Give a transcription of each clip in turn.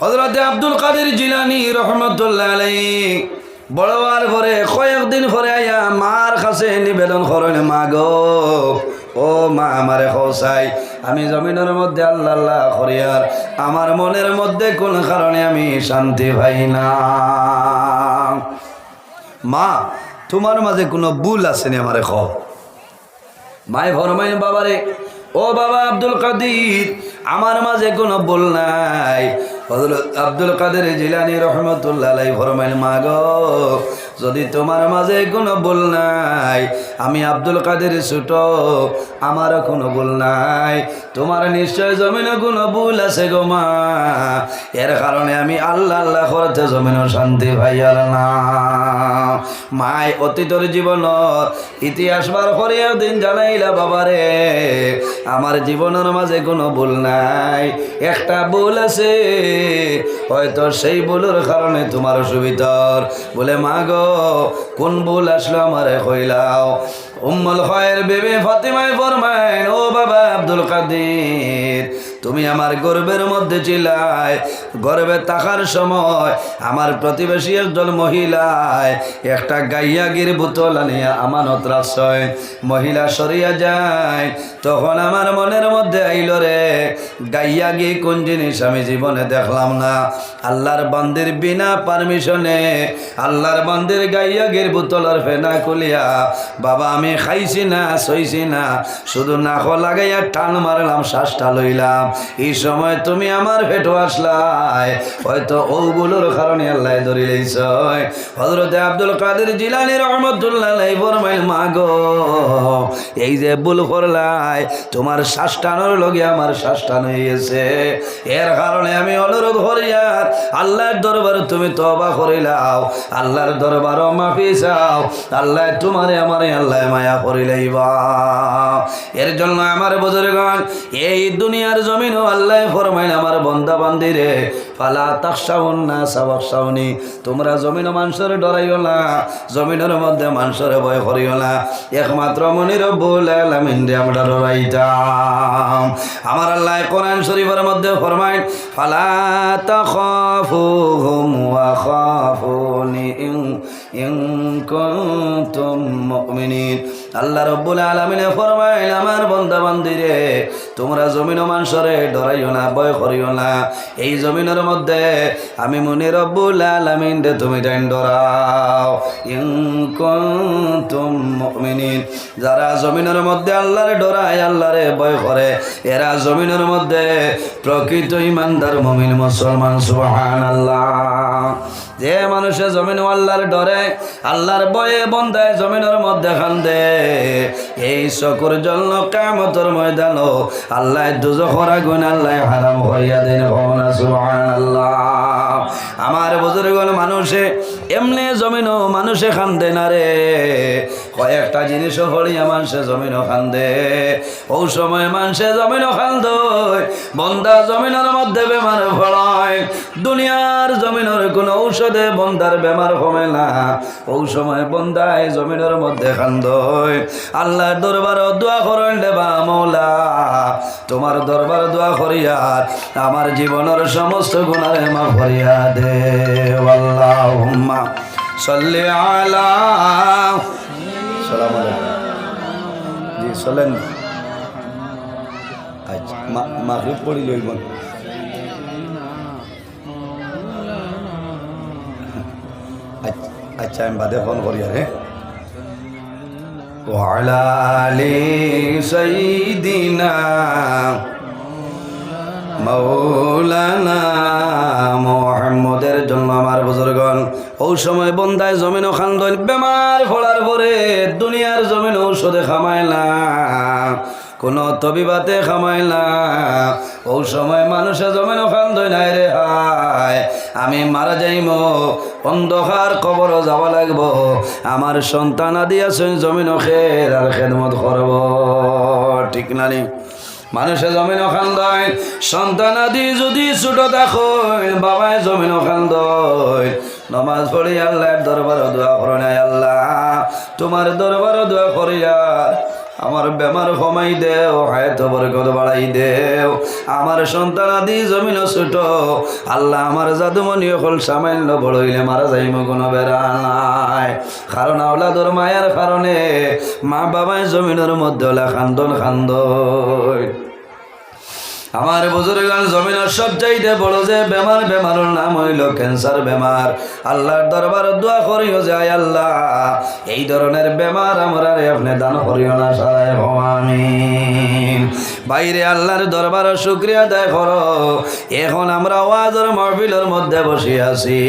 হজরতে আব্দুল কাদের জিলানি রহমতুল্লাহ আলাই বড়বার পরে কয়েকদিন পরে আয়া মার কাছে নিবেদন করেন, মা গো, ও মা আমারে খোসাই আমি জমিনের মধ্যে আল্লাহ আল্লাহ করিয়ার, আমার মনের মধ্যে কোন কারণে আমি শান্তি পাই না। মা, তোমার মাঝে কোনো ভুল আছে নি আমারে খ মায় ফরমাইন, বাবারে, ও বাবা আব্দুল কাদির, আমার মাঝে কোনো ভুল নাই আব্দুল কাদের জিলানি রহমতুল্লাহ আলাই ফরমাইন মা যদি তোমার মাঝে কোনো ভুল নাই, আমি আব্দুল কাদের ছোট, আমারও কোনো ভুল নাই। তোমার নিশ্চয় জমিনে কোনো ভুল আছে গো মা। এর কারণে আমি আল্লাহ আল্লাহ করতে জমিনও শান্তি ভাইয়ার না। মায়, অতীতর জীবনত ইতিহাস বার করিয়া দিন জানাইলা বাবারে আমার জীবনের মাঝে কোনো ভুল নাই। একটা ভুল আছে হয়তো সেই ভুলের কারণে তোমার সুবিধার বলে, মা গো, কোন ভুল আসলো আমার কইলাও? উম্মল হয়ের বেবে ফতিমায় ফরমায়, ও বাবা আব্দুল কাদির তুমি আমার গর্বের মধ্যে ছিলাই, গর্বে থাকার সময় আমার প্রতিবেশী একজন মহিলায় একটা গাইয়াগির বোতল আনিয়া আমানত রাখছয় মহিলা সরিয়া যায়, তখন আমার মনের মধ্যে আইল রে, গাইয়াগি কোন জিনিস আমি জীবনে দেখলাম না। আল্লাহর বান্দির বিনা পারমিশনে, আল্লাহর বান্দির গাইয়াগির বোতলের ফেনা খুলিয়া, বাবা, আমি খাইছি না, সইছি না, শুধু নাক লাগাইয়া টান মারলাম, শ্বাসটা লইলাম। এই সময় তুমি আমার ভেটো আসলাই। হয়তো ওগুলোর কারণে আল্লাহ ধরে লইছ। হজরতে আব্দুল কাদের জিলানি রহমতুল্লাহ ফরমাইল, মা এই যে ভুল করলাই, তোমার শ্বাস টানোর লগে আমার শ্বাস টান এর কারণে আমি অনুরোধ করিয়ার আল্লাহর দরবারে তুমি তবা করিলাও আল্লাহর দরবারও মাফি চাও। আল্লাহ তোমারে, আমারে আল্লাহ মায়া করিলাইবা এর জন্য আমার বুজুর্গণ, এই দুনিয়ার জমিনও আল্লাহ ফরমাইন, আমার বন্দা বান্দিরে ফালা তাকসাউন না সাবাকসাউনি তোমরা জমিন মানুষের ডরাইও না, জমিনের মধ্যে মানুষের ভয় করিও না। একমাত্র মনির বলে আলামিন রে, আমরা ডরাইতাম। আমার আল্লাহ কোরআন শরীফের মধ্যে ফরমাইন, ফালা তাখাফুহুম ওয়া খাফুনি ইন কুনতুম মুমিনিন। আল্লাহ রব্বুল আলামিনে ফরমাইন আমার বান্দা বান্দিরে তোমরা জমিন মানুষরে ডরাইও না, ভয় করিও না। এই জমিনের মধ্যে আমি মনে রব্বুল আলামিন রে, তুমি টাইম ডরাও। ইন কুনতুম মুমিনিন, যারা জমিনের মধ্যে আল্লাহরে ডরায়, আল্লাহরে ভয় করে, এরা জমিনের মধ্যে প্রকৃত ইমানদার মুমিন মুসলমান, সুবহানাল্লাহ। যে মানুষে জমিন আল্লাহর ডরে, আল্লাহর বয়ে বন্ধায় জমিনের মধ্যে খান্দে। এই চকুর জন্য কামতর ময়দান আল্লাহ দুজো খরা গুণ আল্লাহ হারাম হইয়া দেন সুবহানাল্লাহ। আমার বুজুর্গ মানুষে, এমনি জমিনও মানুষে খান্দে না রে। কয়েকটা জিনিসও হলিয়া মানুষে জমিনও খান্দে ও সময় মানুষে জমিনও খান্দ বন্দা জমিনের মধ্যে বেমার ফলায় দুনিয়ার জমিনের কোনো ঔষধে বন্দার বেমার কমে না। ও সময় বন্দায় জমিনের মধ্যে খান্দ আল্লাহ দরবার দোয়া করেন দেবা মৌলা, তোমার দরবার দোয়া করিয়ার আমার জীবনের সমস্ত গুণারে মা করিয়া দে। আল্লাহুম্মা সাল্লি আলা সালাম আলাইকুম জি চলেন আচ্ছা মাগরিব পড়ি লইব আচ্ছা, আচ্ছা আমি বাদে ফোন করি আরে وعلى آل سيدنا মৌলানা সময় বন্দায় জমিন খান্দল বেমার ফলার পরে দুনিয়ার জমিন ঔষধে খামায় না। কোনো তবিবাতে খামাই না। ও সময় মানুষে জমিন খান্দই নাই রে হায় আমি মারা যাইম, অন্ধকার কবর যাব লাগব। আমার সন্তান আদি আছেন জমিন খের আর খেদমত করব। ঠিক না মানুষে জমিন খান্দয় সন্তান আদি যদি ছোট দেখো বাবায় জমিন খান্দয় নমাজ পড়ি আল্লাহর দরবার দোয়া করে নাই আল্লাহ। তোমার দরবার দোয়া করিয়া আমার বেমার কমাই দেও, হায়াত বরকত বাড়াই দেও। আমার সন্তান আদি জমিন ছোট, আল্লাহ আমার জাদুমণি হল সামান্য বড় হইলে মারা যাইম কোনো বেড়া নাই কারণ আওলাদর মায়ের কারণে মা বাবাই জমিনের মধ্যে খান্দন খান্দন। আমার বুজুরগান জমিনের সব চাইতে বড় যে বেমার, বেমারের নাম হইল ক্যান্সার বেমার। আল্লাহর দরবার দোয়া করিও যে, আয় আল্লাহ, এই ধরনের বেমার আমরা আপনি দান করিও না, সারায় আমিন। বাইরে আল্লাহর দরবার শুক্রিয়া আদায় করো। এখন আমরা ওয়াজের মহফিলের মধ্যে বসে আছি।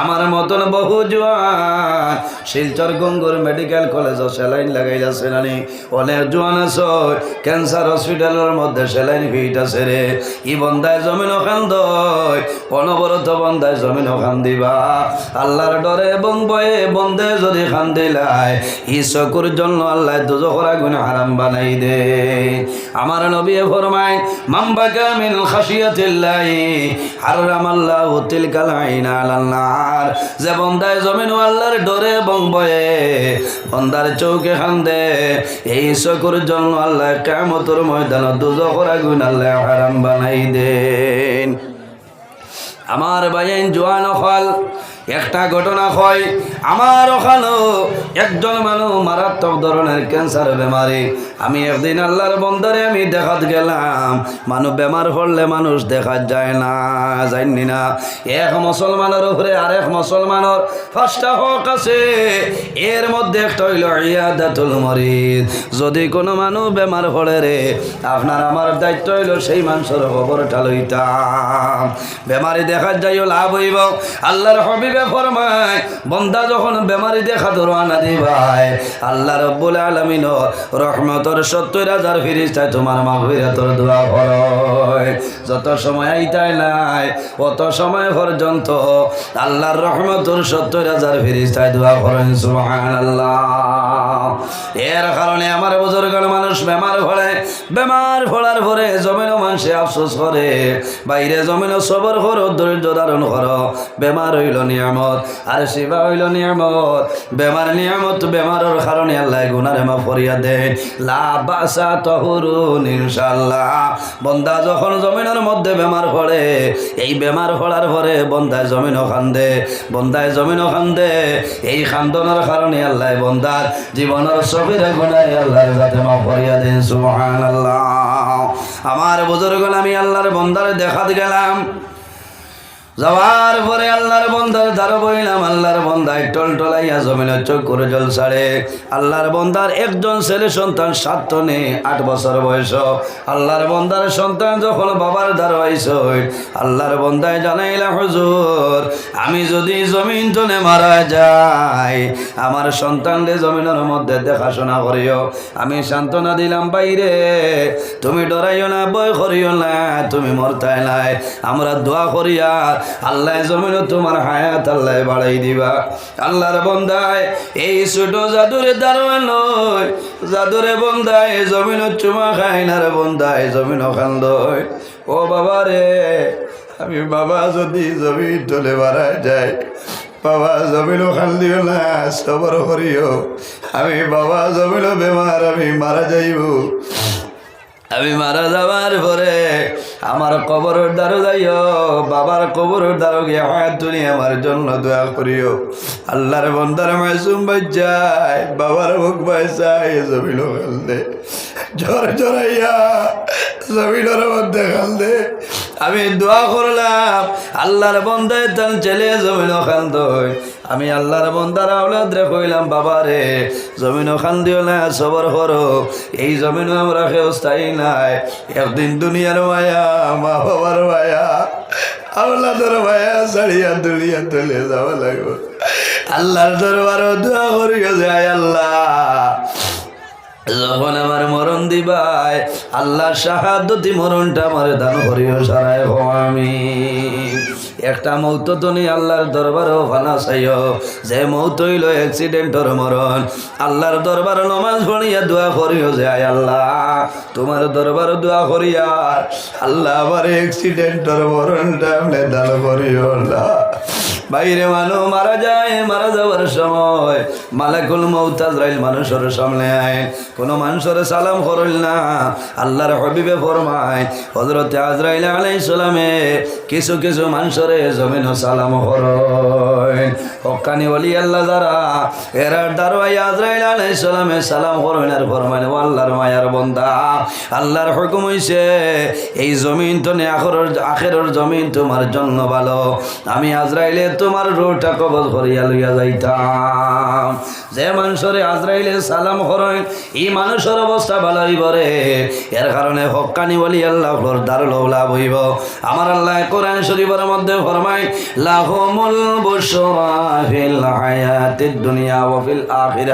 আমার মতন বহু জোয়ান শিলচর গঙ্গুর মেডিকেল কলেজও সেলাইন লাগাই যাচ্ছে নানি। অনেক জোয়ান আছে, ক্যান্সার হসপিটালের মধ্যে সেলাইন ফিট আছে রে। ই বন্দায় জমিন ওখান দয় অনবরত বন্দায় জমিন ওখান দিবা। আল্লাহর ডরে এবং বয়ে বন্দে যদি খান দিলাই, ই চকুর জন্য আল্লাহ দুজখরা গুণ হারাম বানাই দে। আমার নবী ফরমায় মাম্বাকা মিন খাশিয়াতিল্লাহি, হারাম আল্লাহ তিলকাল আইনা আলাল নার। যে বন্দায় জমিন আল্লাহর ডরে এবং বয়ে, বন্দার চৌকে খান্দে, এই চকুর জন্য আল্লাহ কেমতর ময়দান দুজখর আগুন আল্লাহ হারাম বানাই দেন। আমার বাইন জোয়ান অখাল একটা ঘটনা হয়, আমার ওখানেও একজন মানুষ মারাত্মক ধরনের ক্যান্সার বেমারি। আমি একদিন আল্লাহর বন্দরে আমি দেখাত গেলাম, মানুষ বেমার পড়লে মানুষ দেখা যায় না জানি না। এক মুসলমানের উপরে আরেক মুসলমানের ফার্স্টটা হক আছে এর মধ্যে একটা হইল ইয়াদাতুল মরিদ। যদি কোনো মানুষ বেমার পড়ে রে, আপনার আমার দায়িত্ব হইল সেই মানুষের খবরটা লইতাম। বেমারি দেখা যাইও লাভ হইব, আল্লাহর হবিবে ফরমায়, বন্দা যখন বেমারি দেখা ধরো আনা দিবাই আল্লাহ রব্বুল আলমিন রহমতর সত্তর হাজার ফিরিস্তায় তোমার মা তোর দোয়া হয় যত সময় আইতাই নাই, অত সময় পর্যন্ত আল্লাহর রহমতর দোয়া সুবহান আল্লাহ এর কারণে আমার বুজুর্গের মানুষ বেমার বেমার মানুষে আফসোস করে, বাইরে সবর ধৈর্য ধারণ করো, বেমার হইল নিয়ামত। আর সেবা হইল নিয়ামত। বেমার নিয়ামত বেমারের কারণে আল্লাহ গুনারে মা ফরিয়া দেন। লাবাসা তহরুন ইনশাল্লাহ বন্দা যখন জমিনের মধ্যে বেমার পড়ে, এই বেমার পড়ার পরে বন্দায় জমিন খান্দে, বন্দায় জমিন খান্দে। এই খান্দনের কারণে আল্লাহ বন্দার জীবনের সবিরে গুনায় আল্লাহ যাতে মা ফরিয়া দেন, সুবহানাল্লাহ। আমার বুজুর্গ আমি আল্লাহর বন্দারে দেখাত গেলাম। যাওয়ার পরে আল্লাহর বন্দার ধারো বইলাম, আল্লাহর বন্দায় টল টলাইয়া জমিনের চোখ করে জল ছাড়ে। আল্লাহর বন্দার একজন ছেলে সন্তান সাত নে আট বছর বয়স। আল্লাহর বন্দার সন্তান যখন বাবার ধারো আইস আল্লাহর বন্দায় জানাইলা হুজুর, আমি যদি জমিন টনে মারা যাই, আমার সন্তানদের জমিনের মধ্যে দেখাশোনা করিও। আমি সান্ত্বনা দিলাম, বাইরে, তুমি ডরাইও না বয় করিও না, তুমি মরতাই নাই। আমরা দোয়া করিয়া আল্লাহ জমিন তোমার হায়াত আল্লাহ বাড়াই দিবা। আল্লাহর বন্দায় এই ছোট জাদুরে দারোয়ান নয়। জাদুরে বন্দায় জমিন চুমা খাই না রে বন্দায় জমিন খান্দয়। ও বাবা রে, আমি বাবা যদি জমিন টলে বাড়ায় যায় বাবা জমিনও খান দিও না, সবর করিও। আমি বাবা জমিনও বেমার, আমি মারা যাইব। আমি মারা যাবার পরে আমার কবরের দ্বারো যাইও, বাবার কবরের দ্বারো গিয়ে হাত তুমি আমার জন্য দোয়া করিও। আল্লাহর বন্দার মাইসুম ভাই যায় বাবার মুখ বাচ্চায় জমিল দে জ্বর জড়াইয়া জমিলের মধ্যে খেলতে আমি দোয়া করলাম, আল্লাহর বন্দায় তান ছেলে জমিন খান্ত আমি আল্লাহর বন্দার আওলাদ রে কইলাম, বাবা রে, জমিন খান দিও না, সবর করো। এই জমিন আমরা কেউ স্থায়ী নাই। একদিন দুনিয়ার মায়া, মা বাবার মায়া, আওলাদের মায়া ছাড়িয়া দুলিয়া তুলে যাওয়া লাগবে। আল্লাহর দরবারও দোয়া করিও যায় আল্লাহ। যখন আমার মরণ দিবাই আল্লাহ শাহাদতি মরণটা আমার দান করিও সারায় আমি একটা মৌত তো নেই আল্লাহর দরবারও ফানা চাইও। যে মৌত হইল অ্যাক্সিডেন্টর মরণ, আল্লাহর দরবার নমাজ পড়িয়া দোয়া করিও যে আয় আল্লাহ। তোমার দরবার দোয়া করিয়া আল্লাহ আমার অ্যাক্সিডেন্টর মরণটা আপনি দান করিও আল্লাহ। বাইরে মানুষ মারা যায়, মারা যাওয়ার সময় মালাকুল মৌতাজরাইল মানুষের সামনে আয়। কোন মানুষের সালাম করল না। আল্লাহর হবিবে ফরমায় হজরতে আজরাইল আলাই সালামে কিছু কিছু মানুষের জমিন সালাম করয় হকানি বলি আল্লাহ যারা এরার দারোয়াই আজরাইল আলাই সালামে সালাম করবেন আর ফরমায়, ও আল্লাহর মায়ার বন্দা। আল্লাহর হুকুম হইছে, এই জমিন তো নে আখরের আখেরের জমিন তোমার জন্য ভালো। আমি আজরাইলে তোমার রোটা কবজ করিয়া লইয়া যাইতাম। যে মানুষরে আজরাইলে সালাম করেন, এই মানুষের অবস্থা ভালো হইব রে। এর কারণে হকানি বলি আল্লাহর দারুল লাভ হইব। আমার আল্লাহ কোরআন শরীফের মধ্যে ফরমায়, লাহুমুল দুনিয়া ওয়া ফিল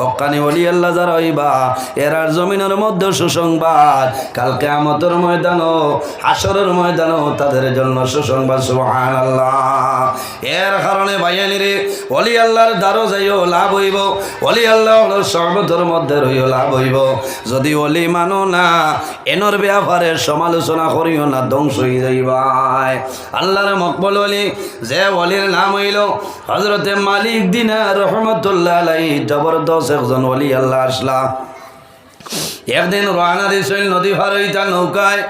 হকানি বলি আল্লাহ যারা হইবা এরার জমিনের মধ্যে সুসংবাদ, কাল কিয়ামতের ময়দানও হাসরের ময়দানও তাদের জন্য সুসংবাদ, সুবহানাল্লাহ। এর কারণে ভাইয়ানি রে, অলি আল্লাহর দ্বারও যাইও লাভ হইব। অলি আল্লাহ সর্বতর মধ্যে রইও লাভ হইব। যদি অলি মানো না, এনর ব্যাপারে সমালোচনা করিও না, ধ্বংস হয়ে যাইবাই আল্লাহর মকবল অলি, যে অলির নাম হইল হজরতে মালিক দিনা রহমতুল্লাহ আলাই জবরদস্ত একজন অলি আল্লাহ আসলা। একদিন রানা দিছিল নদী হইতা নৌকায়।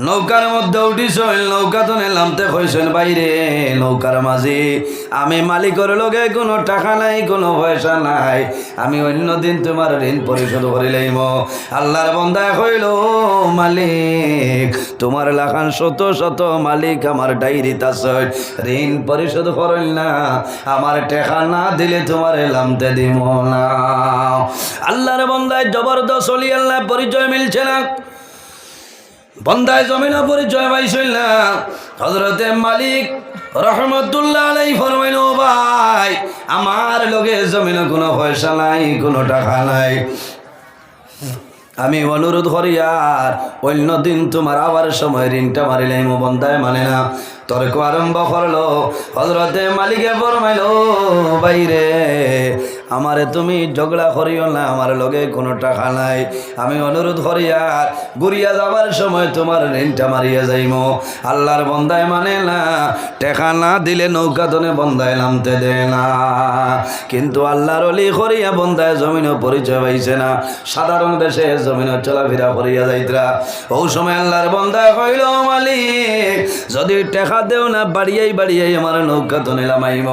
নৌকার মধ্যে উঠিছিল নৌকা তো নামতে কইছেন বাইরে। নৌকার মাঝে আমি মালিকের লগে কোনো টাকা নাই, কোনো পয়সা নাই। আমি অন্য দিন তোমার ঋণ পরিশোধ করিলাম আল্লাহর বন্দায় কইল "ও মালিক, তোমার লাখান শত শত মালিক আমার ডায়েরিতে আছে। ঋণ পরিশোধ করেন না, আমার টাকা না দিলে তোমার লামতে দিব না। আল্লাহর বন্দায় জবরদস্ত অলি আল্লাহ পরিচয় মিলছে না। বন্দায় জমিন পরিচয় পাইছিল না। হজরতে মালিক রহমতুল্লাহ আলাই ফরমাইল, "ও ভাই, আমার লগে জমিন কোনো পয়সা নাই, কোনো টাকা নাই। আমি অনুরোধ করি আর অন্য দিন তোমার আবার সময় ঋণটা মারিলাই মো বন্দায় মানে না। তর্ক আরম্ভ করল। হজরতে মালিকে ফরমাইল বাইরে আমারে তুমি ঝগড়া করিও না, আমার লগে কোনো টাকা নাই। আমি অনুরোধ করি আর ঘুরিয়া যাবার সময় তোমার ঋণটা মারিয়া যাইম। আল্লাহর বন্দায় মানে না, টেকা না দিলে নৌকা তনে বন্দায় নামতে দে না। কিন্তু আল্লাহর অলি করিয়া বন্দায় জমিনও পরিচয় পাইছে না। সাধারণ দেশে জমিনও চলাফেরা করিয়া যাইতরা। ও সময় আল্লাহর বন্দায় কইল মালিক, যদি টেকা দেও না, বাড়িয়াই বাড়িয়াই আমার নৌকা তো নিলামাইম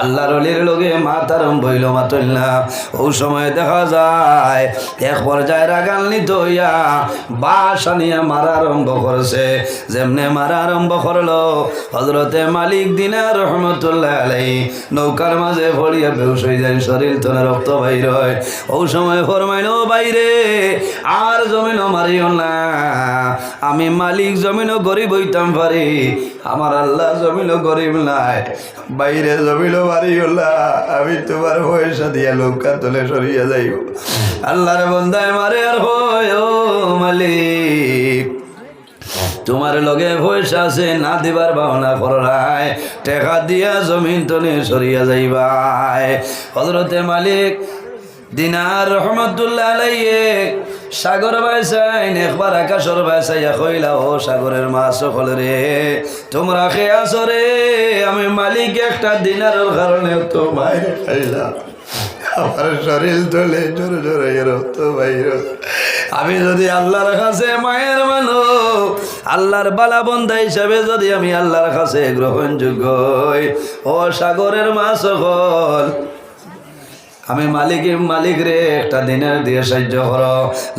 আল্লাহর অলির লগে মাতারম বইল মাতল না ও সময় দেখা যায়, এক রাগাল নিত হইয়া মারা আরম্ভ যেমনে মারা আরম্ভ করল হজরতে মালিক দিনা রহমতুল্লাহ আলাই নৌকার মাঝে পড়িয়া বেউস হয়ে যায়, শরীর তোনে রক্ত বাইর হয়। ও সময় ফরমাইল, বাইরে, আর জমিন মারিও না। আমি মালিক, জমিনও গরিব হইতাম পারি। আমার আল্লাহ জমিনও গরিব নাই। বাইরে জমিনও মারিও না। আমি তোমার পয়সা দিয়া নৌকা তোলে সরিয়া যাইব? আল্লাহর বন্দায় মারে আর হয় মালিক। তোমার লগে পয়সা আছে, না দিবার ভাবনা করায় টেকা দিয়া জমিন তনে সরিয়া যাইবাই। হজরতে মালিক দিনার রহমতুল্লাহ আলাইয়ে সাগর বাইসাইন, একবার আকাশর বাইসাইয়া কইলা, ও সাগরের মাছ সকল রে, তোমরা খেয়ে আসো রে, আমি মালিক একটা দিনারের কারণে তো বাইরে খাইলাম। আমার শরীর ধরে জোরে জোরে রক্ত বাইর আমি যদি আল্লাহর কাছে মায়ের মানো আল্লাহর বালা বন্ধা হিসাবে যদি আমি আল্লাহর কাছে গ্রহণযোগ্য ও সাগরের মাছ সকল আমি মালিক মালিক রে, একটা দিনের দিয়ে সাহায্য কর।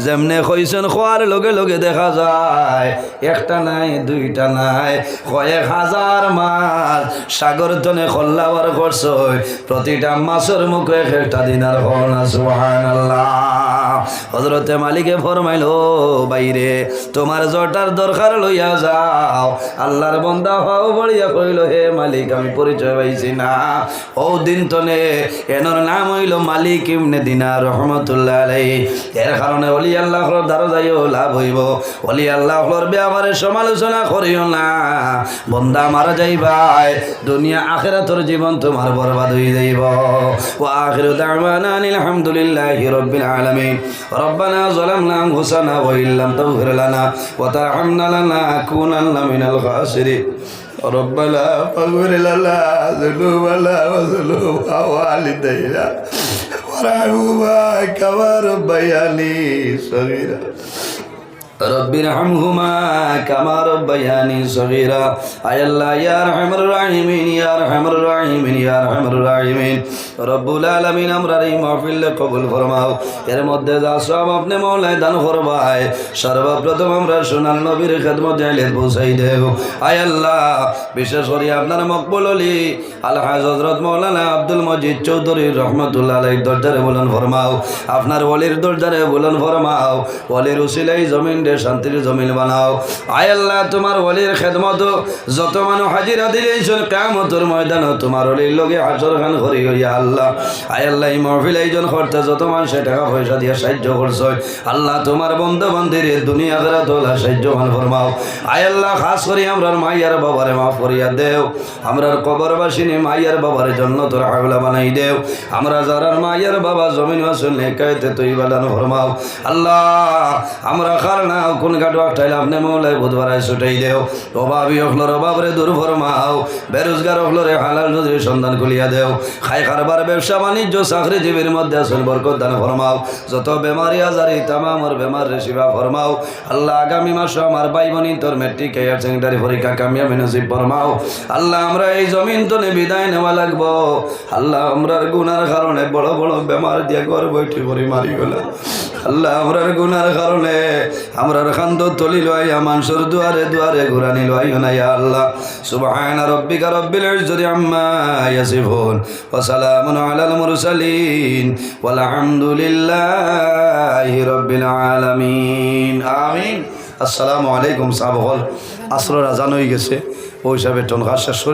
যেমনে কইছেন খোয়ার লগে লগে দেখা যায়, একটা নাই, দুইটা নাই, কয়েক হাজার মাছ সাগর তনে খল্লাবার করছ প্রতিটা মাছের মুখে এক একটা দিনার সুহান সুবহানাল্লাহ। হজরতে মালিকে ফরমাইল, বাইরে, তোমার জটার দরকার লইয়া যাও। আল্লাহর বন্দা হও বলিয়া কইল, হে মালিক, আমি পরিচয় পাইছি না। ও দিন তনে, এনর নাম হইল মালিক ইমনে দিনা রহমতুল্লাহ আলাই এর কারণে অলি আল্লাহর দ্বারা যাইও লাভ হইব। অলি আল্লাহর ব্যাপারে সমালোচনা করিও না। বন্দা মারা যাইবাই, দুনিয়া আখেরাতর জীবন তোমার বরবাদ হয়ে যাইব। ও আখিরু দাওয়ানা আলহামদুলিল্লাহি রাব্বিল আলামিন। ربنا ظلمنا أنفسنا وإن لم تغفر لنا وترحمنا لنكونن من الخاسرين. ربنا فاغفر لنا ذنوبنا وذنوب والدينا. وارحمهما كما ربياني صغيرا. رب ارحمهما كما ربياني صغيرا. اي الله يا أرحم الراحمين يا أرحم الراحمين يا أرحم الراحمين. রব্বুল আলামিন, আমরা এই মাহফিলে কবুল ফরমাও। এর মধ্যে যা সব আপনি মৌলায় দান ফরমায়, সর্বপ্রথম আমরা সোনার নবীর খেদমত জাইলে পৌঁছাই দেব। আয় আল্লাহ, বিশেষ করে আপনার মকবুল অলি আল্লাহ হজরত মৌলানা আব্দুল মজিদ চৌধুরী রহমতুল্লাহ আলাই দরজারে বলন ফরমাও। আপনার ওলির দরজারে বলন ফরমাও, ওলির উসিলাই জমিন দে শান্তির জমিন বানাও। আয় আল্লাহ, তোমার ওলির খেদমত, যত মানুষ হাজিরা দিলেছেন কামতর ময়দান তোমার ওলির লগে হাসর খান করি হইয়া আল্লাহ। আয় আল্লাহ, এই মহফিল এইজন করতে যত মানুষে টাকা পয়সা দিয়ে সাহায্য করছ, আল্লাহ তোমার বন্ধু বান্ধবের দুনিয়া ধরা তোলা সাহায্য মান ফরমাও। আয় আল্লাহ, খাস করি আমরার মাইয়ার বাবারে মাফ করিয়া দেও। আমরার কবরবাসিনী মাইয়ার বাবারে জন্য তোর হাওলা বানাই দেও। আমরা যারার মাইয়ার বাবা জমিন আসল নেকাইতে তুই বালানো ফরমাও। আল্লাহ, আমরা কার না কোন গাটো আটাইলে আপনি মৌলাই বুধবার ছুটাই দেও। অভাবী হকলোর অভাবরে দূর ফরমাও। বেরোজগার হকলোরে হালাল রুজির সন্ধান খুলিয়া দেও। খাই কারবার ব্যবসা বাণিজ্য চাকরিজীবীর মধ্যে আসল বরকত দান ফরমাও। যত বেমারি আজারি, তামামর বেমার রেসিবা ফরমাও। আল্লাহ আগামী মাসে আমার ভাই বোনি তোর মেট্রিক হায়ার সেকেন্ডারি পরীক্ষা কামিয়াবি নসিব ফরমাও। আল্লাহ আমরা এই জমিন তো বিদায় নেওয়া লাগবো। আল্লাহ আমরার গুনার কারণে বড় বড় বেমার দিয়ে ঘর বৈঠি করে মারি গেলাম। আল্লাহ আমরার গুনার কারণে আমরার খান্দ তলি লইয়া, মানুষের দুয়ারে দুয়ারে ঘুরানি লইও না, ইয়া আল্লাহ। সুবহান রব্বিকা রব্বিল ইজ্জতি আম্মা ইয়াসিফুন। ওয়া সালামুন আলামিন আমিন আসসালামু আলাইকুম সাবহল আসর আজান হয়ে গেছে। ওই হিসাবে টনকার করিলে